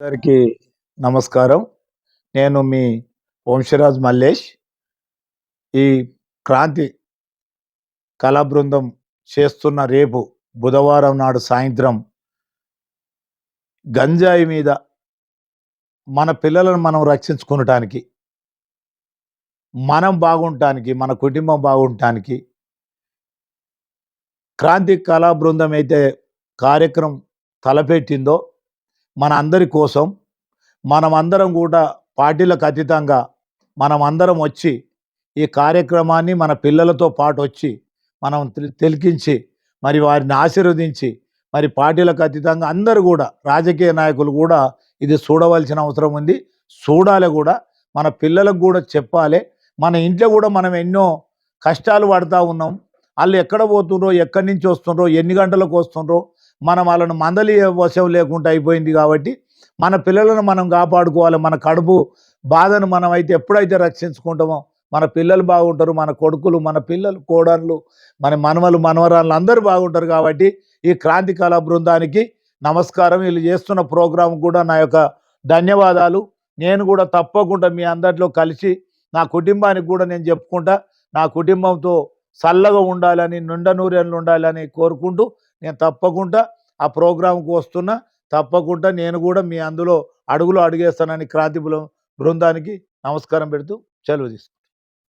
అందరికీ నమస్కారం. నేను మీ వంశరాజ్ మల్లేష్. ఈ క్రాంతి కళా బృందం చేస్తున్న రేపు బుధవారం నాడు సాయంత్రం గంజాయి మీద మన పిల్లలను మనం రక్షించుకునటానికి మనం బాగుంటానికి మన కుటుంబం బాగుంటానికి క్రాంతి కళా బృందం అయితే కార్యక్రమం తలపెట్టిందో మన అందరి కోసం మనం అందరం కూడా పార్టీలకు అతీతంగా మనం అందరం వచ్చి ఈ కార్యక్రమాన్ని మన పిల్లలతో పాటు వచ్చి మనం తెలికించి మరి వారిని ఆశీర్వదించి మరి పార్టీలకు అతీతంగా అందరూ కూడా రాజకీయ నాయకులు కూడా ఇది చూడవలసిన అవసరం ఉంది. చూడాలి కూడా. మన పిల్లలకు కూడా చెప్పాలి. మన ఇంట్లో కూడా మనం ఎన్నో కష్టాలు పడతా ఉన్నాం. వాళ్ళు ఎక్కడ పోతుండ్రో ఎక్కడి నుంచి వస్తుండ్రో ఎన్ని గంటలకు వస్తుండ్రో మనం వాళ్ళను మందలి వశం లేకుండా అయిపోయింది కాబట్టి మన పిల్లలను మనం కాపాడుకోవాలి. మన కడుపు బాధను మనం అయితే ఎప్పుడైతే రక్షించుకుంటామో మన పిల్లలు బాగుంటారు మన కొడుకులు మన పిల్లలు కోడళ్ళు మన మనవలు మనవరాళ్ళు అందరూ బాగుంటారు కాబట్టి ఈ క్రాంతి కళా బృందానికి నమస్కారం. వీళ్ళు చేస్తున్న ప్రోగ్రాం కూడా నా యొక్క ధన్యవాదాలు. నేను కూడా తప్పకుండా మీ అందరిలో కలిసి నా కుటుంబానికి కూడా నేను చెప్పుకుంటా నా కుటుంబంతో చల్లగా ఉండాలని నిండ నూరేళ్ళు ఉండాలని కోరుకుంటూ నేను తప్పకుండా ఆ ప్రోగ్రాంకు వస్తున్నా. తప్పకుండా నేను కూడా మీ అందులో అడుగులో అడిగేస్తానని క్రాంతిపులం బృందానికి నమస్కారం పెడుతూ సెలవు తీసుకుంటాను